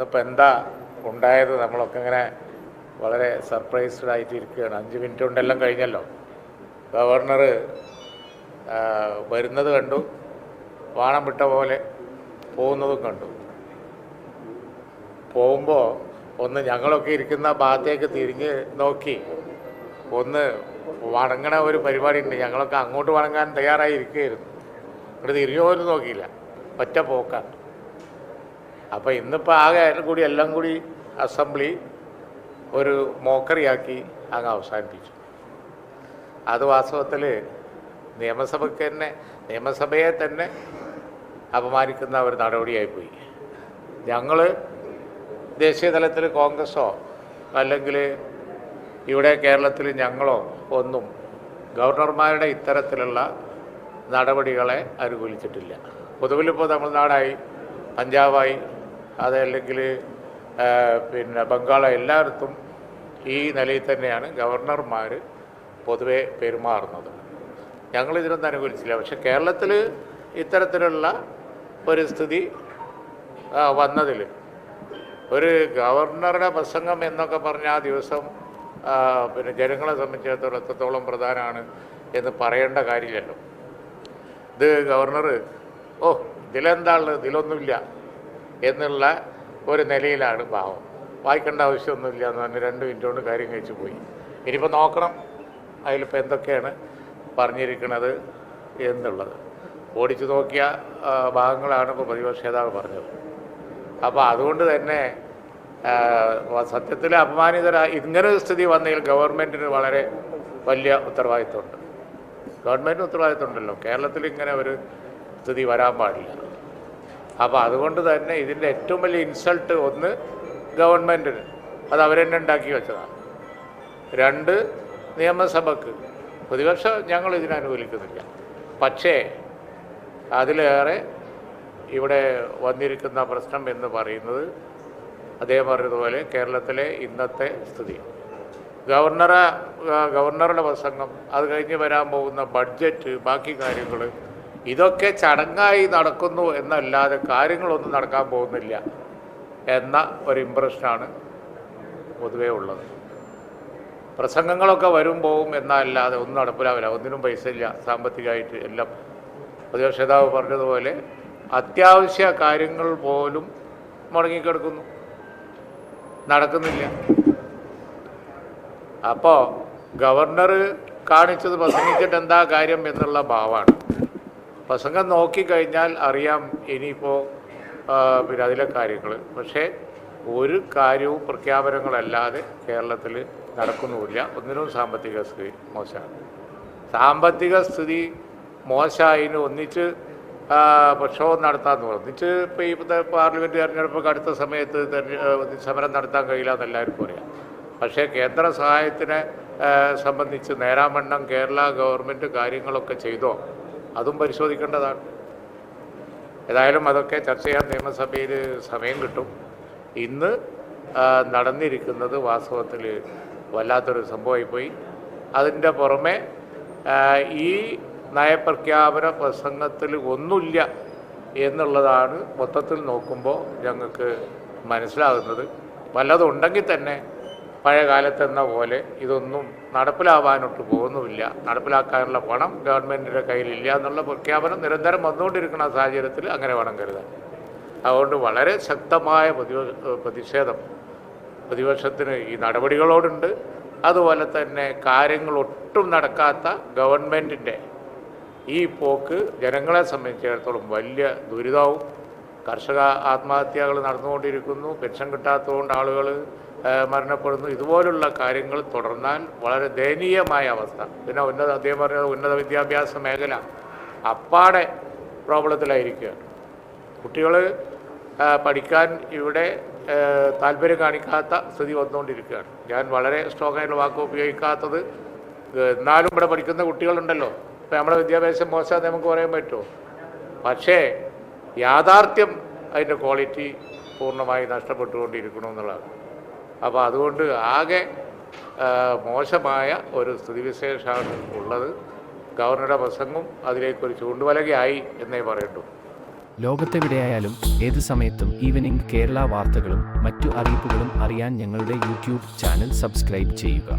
ഇന്നിപ്പോൾ എന്താ ഉണ്ടായത് നമ്മളൊക്കെ ഇങ്ങനെ വളരെ സർപ്രൈസ്ഡ് ആയിട്ട് ഇരിക്കുകയാണ് അഞ്ച് മിനിറ്റ് കൊണ്ടെല്ലാം കഴിഞ്ഞല്ലോ. ഗവർണർ വരുന്നത് കണ്ടു. വാണം വിട്ട പോലെ പോകുന്നതും കണ്ടു. പോകുമ്പോൾ ഒന്ന് ഞങ്ങളൊക്കെ ഇരിക്കുന്ന ഭാഗത്തേക്ക് തിരിഞ്ഞ് നോക്കി. ഒന്ന് വണങ്ങണ ഒരു പരിപാടി ഉണ്ട് ഞങ്ങളൊക്കെ അങ്ങോട്ട് വണങ്ങാൻ തയ്യാറായി ഇരിക്കുകയായിരുന്നു ഇവിടെ തിരിഞ്ഞു പോലും നോക്കിയില്ല. ഒറ്റ പോക്കാണ്. അപ്പോൾ ഇന്നിപ്പോൾ ആകെ കൂടി എല്ലാം കൂടി അസംബ്ലി ഒരു മോക്കറിയാക്കി അങ്ങ് അവസാനിപ്പിച്ചു. അത് വാസ്തവത്തിൽ നിയമസഭയ്ക്ക് തന്നെ നിയമസഭയെ തന്നെ അപമാനിക്കുന്ന ഒരു നടപടിയായിപ്പോയി. ഞങ്ങൾ ദേശീയ തലത്തിൽ കോൺഗ്രസോ അല്ലെങ്കിൽ ഇവിടെ കേരളത്തിൽ ഞങ്ങളോ ഒന്നും ഗവർണർമാരുടെ ഇത്തരത്തിലുള്ള നടപടികളെ അനുകൂലിച്ചിട്ടില്ല. പൊതുവിലിപ്പോൾ തമിഴ്നാടായി പഞ്ചാബായി അതല്ലെങ്കിൽ പിന്നെ ബംഗാൾ എല്ലായിടത്തും ഈ നിലയിൽ തന്നെയാണ് ഗവർണർമാർ പൊതുവെ പെരുമാറുന്നത്. ഞങ്ങളിതിനൊന്നും അനുകൂലിച്ചില്ല. പക്ഷെ കേരളത്തിൽ ഇത്തരത്തിലുള്ള ഒരു സ്ഥിതി വന്നതിൽ ഒരു ഗവർണറുടെ പ്രസംഗം എന്നൊക്കെ പറഞ്ഞ ആ ദിവസം പിന്നെ ജനങ്ങളെ സംബന്ധിച്ചിടത്തോളം എത്രത്തോളം പ്രധാനമാണ് എന്ന് പറയേണ്ട കാര്യമില്ലല്ലോ. ഇത് ഗവർണർ ഓ ഇതിലെന്താണുള്ളത് ഇതിലൊന്നുമില്ല. എന്നുള്ള ഒരു നിലയിലാണ് ഭാവം വായിക്കേണ്ട ആവശ്യമൊന്നുമില്ല എന്ന് പറഞ്ഞ് രണ്ട് മിനിറ്റ് കൊണ്ട് കാര്യം കഴിച്ചു പോയി. ഇനിയിപ്പോൾ നോക്കണം അതിലിപ്പോൾ എന്തൊക്കെയാണ് പറഞ്ഞിരിക്കുന്നത് എന്നുള്ളത്. ഓടിച്ചു നോക്കിയ ഭാഗങ്ങളാണ് ഇപ്പോൾ പ്രതിപക്ഷ നേതാവ് പറഞ്ഞത്. അപ്പോൾ അതുകൊണ്ട് തന്നെ സത്യത്തിൽ അപമാനിതരായി ഇങ്ങനെ ഒരു സ്ഥിതി വന്നതിൽ ഗവൺമെന്റിന് വളരെ വലിയ ഉത്തരവാദിത്വമുണ്ട്. ഗവൺമെന്റ് ഉത്തരവാദിത്വമുണ്ടല്ലോ. കേരളത്തിൽ ഇങ്ങനെ ഒരു സ്ഥിതി വരാൻ പാടില്ല. അപ്പോൾ അതുകൊണ്ട് തന്നെ ഇതിന്റെ ഏറ്റവും വലിയ ഇൻസൾട്ട് ഒന്ന് ഗവൺമെന്റിന് അത് അവരെന്നെ ഉണ്ടാക്കി വെച്ചതാണ് രണ്ട് നിയമസഭക്ക്. പ്രതിപക്ഷം ഞങ്ങൾ ഇതിനെ അനുകൂലിക്കുന്നില്ല. പക്ഷേ അതിലേറെ ഇവിടെ വന്നിരിക്കുന്ന പ്രശ്നം എന്ന് പറയുന്നത് അദ്ദേഹം പറഞ്ഞതുപോലെ കേരളത്തിലെ ഇന്നത്തെ സ്ഥിതി. ഗവർണറ ഗവർണറുടെ പ്രസംഗം. അത് കഴിഞ്ഞ് വരാൻ പോകുന്ന ബഡ്ജറ്റ് ബാക്കി കാര്യങ്ങൾ ഇതൊക്കെ ചടങ്ങായി നടക്കുന്നു എന്നല്ലാതെ കാര്യങ്ങളൊന്നും നടക്കാൻ പോകുന്നില്ല എന്ന ഒരു ഇമ്പ്രഷനാണ് പൊതുവേ ഉള്ളത്. പ്രസംഗങ്ങളൊക്കെ വരും പോകും എന്നല്ലാതെ ഒന്നും നടപ്പിലാവില്ല. ഒന്നിനും പൈസ ഇല്ല. സാമ്പത്തികമായിട്ട് എല്ലാം പ്രതിപക്ഷ നേതാവ് പറഞ്ഞതുപോലെ അത്യാവശ്യ കാര്യങ്ങൾ പോലും മുടങ്ങിക്കിടക്കുന്നു. നടക്കുന്നില്ല. അപ്പോൾ ഗവർണർ കാണിച്ചത് പ്രസംഗിച്ചിട്ട് എന്താ കാര്യം എന്നുള്ള ഭാവമാണ്. പ്രസംഗം നോക്കിക്കഴിഞ്ഞാൽ അറിയാം ഇനിയിപ്പോൾ പിന്നെ അതിലെ കാര്യങ്ങൾ പക്ഷേ ഒരു കാര്യവും പ്രഖ്യാപനങ്ങളല്ലാതെ കേരളത്തിൽ നടക്കുന്നുമില്ല. ഒന്നിനും സാമ്പത്തിക സ്ഥിതി മോശമാണ്. സാമ്പത്തിക സ്ഥിതി മോശമായതിന് ഒന്നിച്ച് പ്രക്ഷോഭം നടത്താമെന്ന് പറഞ്ഞു ഒന്നിച്ച് ഇപ്പോൾ ഈ പാർലമെന്റ് തെരഞ്ഞെടുപ്പൊക്കെ അടുത്ത സമയത്ത് സമരം നടത്താൻ കഴിയില്ല എന്ന് എല്ലാവർക്കും അറിയാം. പക്ഷേ കേന്ദ്ര സഹായത്തിനെ സംബന്ധിച്ച് നേരാമണ്ണം കേരള ഗവൺമെന്റ് കാര്യങ്ങളൊക്കെ ചെയ്തോ അതും പരിശോധിക്കേണ്ടതാണ്. ഏതായാലും അതൊക്കെ ചർച്ച ചെയ്യാൻ നിയമസഭയിൽ സമയം കിട്ടും. ഇന്ന് നടന്നിരിക്കുന്നത് വാസ്തവത്തിൽ വല്ലാത്തൊരു സംഭവമായിപ്പോയി. അതിന്റെ പുറമെ ഈ നയപ്രഖ്യാപന പ്രസംഗത്തിൽ ഒന്നുമില്ല എന്നുള്ളതാണ് മൊത്തത്തിൽ നോക്കുമ്പോൾ ഞങ്ങൾക്ക് മനസ്സിലാകുന്നത്. വല്ലതുണ്ടെങ്കിൽ തന്നെ പഴയ കാലത്തെന്ന പോലെ ഇതൊന്നും നടപ്പിലാവാനൊട്ട് പോകുന്നുമില്ല. നടപ്പിലാക്കാനുള്ള പണം ഗവൺമെന്റിന്റെ കയ്യിലില്ല എന്നുള്ള പ്രഖ്യാപനം നിരന്തരം വന്നുകൊണ്ടിരിക്കുന്ന സാഹചര്യത്തിൽ അങ്ങനെ വേണം കരുതാൻ. അതുകൊണ്ട് വളരെ ശക്തമായ പ്രതിഷേധം. പ്രതിപക്ഷത്തിന് ഈ നടപടികളോടുണ്ട്. അതുപോലെ തന്നെ കാര്യങ്ങൾ ഒട്ടും നടക്കാത്ത ഗവൺമെന്റിന്റെ ഈ പോക്ക് ജനങ്ങളെ സംബന്ധിച്ചിടത്തോളം വലിയ ദുരിതവും. കർഷക ആത്മഹത്യകൾ നടന്നുകൊണ്ടിരിക്കുന്നു. പെൻഷൻ കിട്ടാത്തതുകൊണ്ട് ആളുകൾ മരണപ്പെടുന്നു. ഇതുപോലുള്ള കാര്യങ്ങൾ തുടർന്നാൽ വളരെ ദയനീയമായ അവസ്ഥ. പിന്നെ ഉന്നത അദ്ദേഹം പറഞ്ഞത് ഉന്നത വിദ്യാഭ്യാസ മേഖല അപ്പാടെ പ്രോബ്ലത്തിലായിരിക്കുകയാണ് കുട്ടികൾ പഠിക്കാൻ ഇവിടെ താല്പര്യം കാണിക്കാത്ത സ്ഥിതി വന്നുകൊണ്ടിരിക്കുകയാണ്. ഞാൻ വളരെ സ്ട്രോങ് വാക്ക് ഉപയോഗിക്കാത്തത് എന്നാലും ഇവിടെ പഠിക്കുന്ന കുട്ടികളുണ്ടല്ലോ. ഇപ്പം നമ്മുടെ വിദ്യാഭ്യാസം മോശമാണെന്ന് നമുക്ക് പറയാൻ പറ്റുമോ? പക്ഷേ യാഥാർത്ഥ്യം അതിന്റെ ക്വാളിറ്റി പൂർണമായി നഷ്ടപ്പെട്ടുകൊണ്ടിരിക്കണമെന്നുള്ളതാണ്. അപ്പോൾ അതുകൊണ്ട് ആകെ മോശമായ ഒരു സ്ഥിതിവിശേഷമാണ് ഉള്ളത്. ഗവർണറുടെ പ്രസംഗം അതിലേക്കൊരു ചൂണ്ടുവലകയായി എന്നേ പറയട്ടു. ലോകത്തെവിടെയായാലും ഏത് സമയത്തും ഈവനിംഗ് കേരള വാർത്തകളും മറ്റു അറിയിപ്പുകളും അറിയാൻ ഞങ്ങളുടെ യൂട്യൂബ് ചാനൽ സബ്സ്ക്രൈബ് ചെയ്യുക.